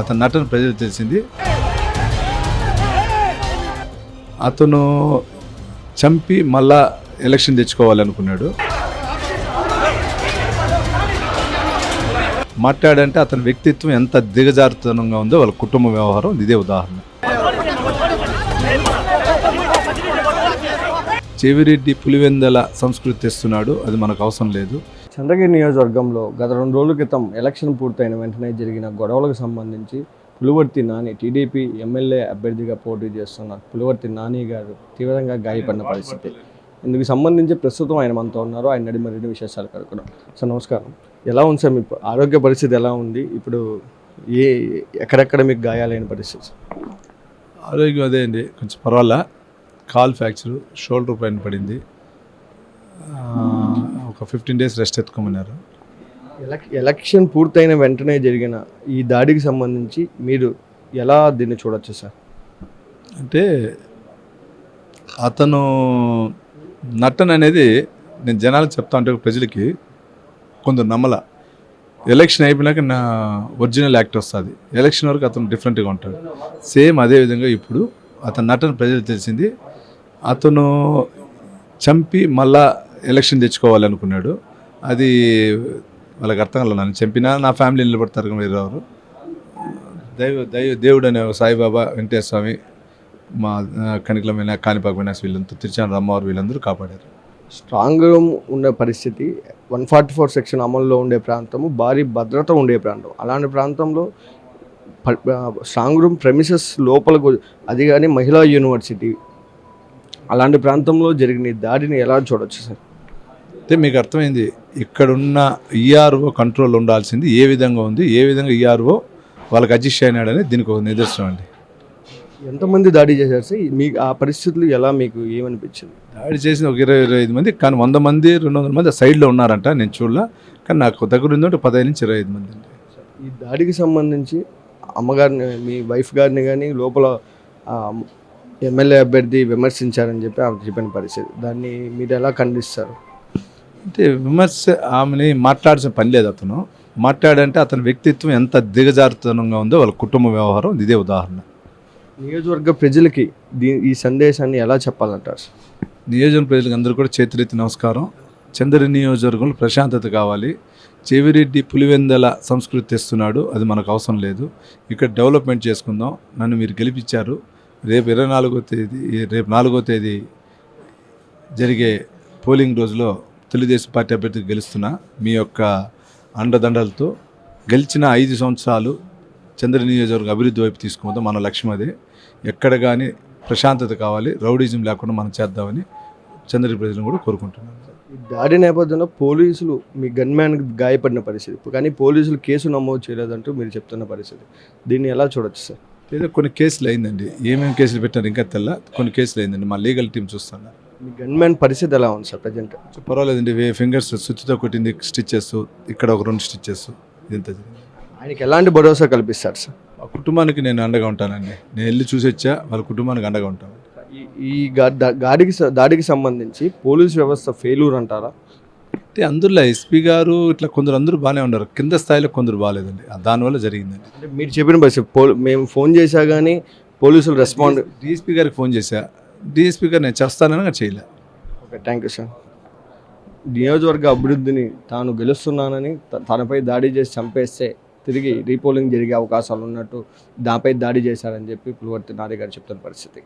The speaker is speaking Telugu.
అతని నటన ప్రజలు తెలిసింది. అతను చంపి మళ్ళా ఎలక్షన్ తెచ్చుకోవాలనుకున్నాడు. మాట్లాడంటే అతని వ్యక్తిత్వం ఎంత దిగజారుతనంగా ఉందో వాళ్ళ కుటుంబ వ్యవహారం ఇదే ఉదాహరణ. చెవిరెడ్డి పులివెందల సంస్కృతి తెస్తున్నాడు. అది మనకు అవసరం లేదు. చంద్రగిరి నియోజకవర్గంలో గత రెండు రోజుల క్రితం ఎలక్షన్ పూర్తయిన వెంటనే జరిగిన గొడవలకు సంబంధించి పులివర్తి నాని టీడీపీ ఎమ్మెల్యే అభ్యర్థిగా పోటీ చేస్తున్న పులివర్తి నాని గారు తీవ్రంగా గాయపడిన పరిస్థితి. ఇందుకు సంబంధించి ప్రస్తుతం ఆయన మనతో ఉన్నారు. ఆయన నడి మరిన్ని విశేషాలు కనుక్కున్నాం సార్ నమస్కారం. ఎలా ఉంది సార్ మీ ఆరోగ్య పరిస్థితి ఎలా ఉంది? ఇప్పుడు ఏ ఎక్కడెక్కడ మీకు గాయాలైన పరిస్థితి? ఆరోగ్యం అదే అండి. కొంచెం పర్వాలా? కాల్ ఫ్రాక్చర్ షోల్డర్ పైన పడింది. ఒక ఫిఫ్టీన్ డేస్ రెస్ట్ ఎత్తుకోమన్నారు. ఎలక్ ఎలక్షన్ పూర్తయిన వెంటనే జరిగిన ఈ దాడికి సంబంధించి మీరు ఎలా దీన్ని చూడొచ్చు సార్? అంటే అతను నటన అనేది నేను జనాలకు చెప్తా ఉంటే ప్రజలకి కొందరు నమ్మల. ఎలక్షన్ అయిపోయినాక నా ఒరిజినల్ యాక్ట్ వస్తుంది. ఎలక్షన్ వరకు అతను డిఫరెంట్గా ఉంటాడు. సేమ్ అదే విధంగా ఇప్పుడు అతని నటన ప్రజలు తెలిసింది. అతను చంపి మళ్ళా ఎలక్షన్ తెచ్చుకోవాలనుకున్నాడు. అది వాళ్ళకి అర్థం కాలేదు. నన్ను చంపినా నా ఫ్యామిలీ నిలబడతారు కానీ దైవ దైవ దేవుడు అనే సాయిబాబా వెంకటేశ్వర స్వామి మా కణికలమైన కాణిపాకమైన వీళ్ళంతా తిరుచాన అమ్మవారు వీళ్ళందరూ కాపాడారు. స్ట్రాంగ్ ఉండే పరిస్థితి వన్ ఫార్టీ ఫోర్ సెక్షన్ అమల్లో ఉండే ప్రాంతము భారీ భద్రత ఉండే ప్రాంతం. అలాంటి ప్రాంతంలో స్ట్రాంగ్ రూమ్ ప్రెమిసెస్ లోపలకు అది కానీ మహిళా యూనివర్సిటీ అలాంటి ప్రాంతంలో జరిగిన దాడిని ఎలా చూడొచ్చు సార్? అయితే మీకు అర్థమైంది ఇక్కడున్న ఈఆర్ఓ కంట్రోల్ ఉండాల్సింది ఏ విధంగా ఉంది ఏ విధంగా ఈఆర్ఓ వాళ్ళకి అడ్జస్ట్ అయినాడని దీనికి ఒక నిదర్శనం అండి. ఎంతమంది దాడి చేశారు సార్? మీకు ఆ పరిస్థితులు ఎలా మీకు ఏమనిపించింది? దాడి చేసిన ఒక ఇరవై ఇరవై ఐదు మంది కానీ వంద మంది రెండు వందల మంది సైడ్లో ఉన్నారంట నేను చూడలా. కానీ నాకు దగ్గర ఉందంటే పదహైదు నుంచి ఇరవై ఐదు మంది అండి. ఈ దాడికి సంబంధించి అమ్మగారిని మీ వైఫ్ గారిని కానీ లోపల ఎమ్మెల్యే అభ్యర్థి విమర్శించారని చెప్పి ఆమె చెప్పిన పరిస్థితి. దాన్ని మీరు ఎలా ఖండిస్తారు? అంటే విమర్శ ఆమెని మాట్లాడాల్సిన పని లేదు అతను. మాట్లాడంటే అతని వ్యక్తిత్వం ఎంత దిగజారుతనంగా ఉందో వాళ్ళ కుటుంబ వ్యవహారం ఇదే ఉదాహరణ. నియోజకవర్గ ప్రజలకి దీ ఈ సందేశాన్ని ఎలా చెప్పాలంటారు? సార్? నియోజక ప్రజలకు అందరూ కూడా చేతులెత్తి నమస్కారం. చంద్ర నియోజకవర్గంలో ప్రశాంతత కావాలి. చెవిరెడ్డి పులివెందల సంస్కృతి తెస్తున్నాడు. అది మనకు అవసరం లేదు. ఇక్కడ డెవలప్మెంట్ చేసుకుందాం. నన్ను మీరు గెలిపించారు. రేపు ఇరవై నాలుగో తేదీ రేపు నాలుగో తేదీ జరిగే పోలింగ్ రోజులో తెలుగుదేశం పార్టీ అభ్యర్థికి గెలుస్తున్నా మీ యొక్క అండదండలతో గెలిచిన ఐదు సంవత్సరాలు చంద్ర నియోజకవర్గ అభివృద్ధి వైపు తీసుకుందాం మన లక్ష్యం అదే. ఎక్కడ కానీ ప్రశాంతత కావాలి రౌడీజం లేకుండా మనం చేద్దామని చంద్ర ప్రజలను కూడా కోరుకుంటున్నాను ఈ దాడి నేపథ్యంలో పోలీసులు మీ గన్మ్యాన్ గాయపడిన పరిస్థితి. కానీ పోలీసులు కేసు నమోదు చేయలేదంటూ మీరు చెప్తున్న పరిస్థితి. దీన్ని ఎలా చూడొచ్చు సార్? ఏదో కొన్ని కేసులు అయిందండి. ఏమేమి కేసులు పెట్టారు ఇంకా తెల్ల. కొన్ని కేసులు అయిందండి. మా లీగల్ టీం చూస్తున్నారు మీ గన్మ్యాన్ పరిస్థితి ఎలా ఉంది సార్ ప్రజెంట్? పర్వాలేదండి ఫింగర్స్ సుత్తితో కొట్టింది స్టిచ్చెస్ ఇక్కడ ఒక రెండు స్టిచ్చెస్ ఇదంతా. ఆయనకి ఎలాంటి భరోసా కల్పిస్తారు సార్? ఆ కుటుంబానికి నేను అండగా ఉంటానండి. నేను వెళ్ళి చూసి వచ్చా వాళ్ళ కుటుంబానికి అండగా ఉంటాను. ఈ గాడికి దాడికి సంబంధించి పోలీస్ వ్యవస్థ ఫెయిల్యూర్ అంటారా? అంటే అందులో ఎస్పీ గారు ఇట్లా కొందరు అందరూ బాగానే ఉన్నారు. కింద స్థాయిలో కొందరు బాగాలేదండి. దానివల్ల జరిగిందండి. అంటే మీరు చెప్పిన పోల్ మేము ఫోన్ చేశా కానీ పోలీసులు రెస్పాండ్ డిఎస్పీ గారికి ఫోన్ చేశా. డిఎస్పీ గారు నేను చేస్తానని చేయలే. Okay thank you sir. నియోజకవర్గ అభివృద్ధిని తాను గెలుస్తున్నానని తనపై దాడి చేసి చంపేస్తే తిరిగి రీపోలింగ్ జరిగే అవకాశాలు ఉన్నట్టు దానిపై దాడి చేశారని చెప్పి పులివర్తి నాని గారు చెప్తున్న పరిస్థితి.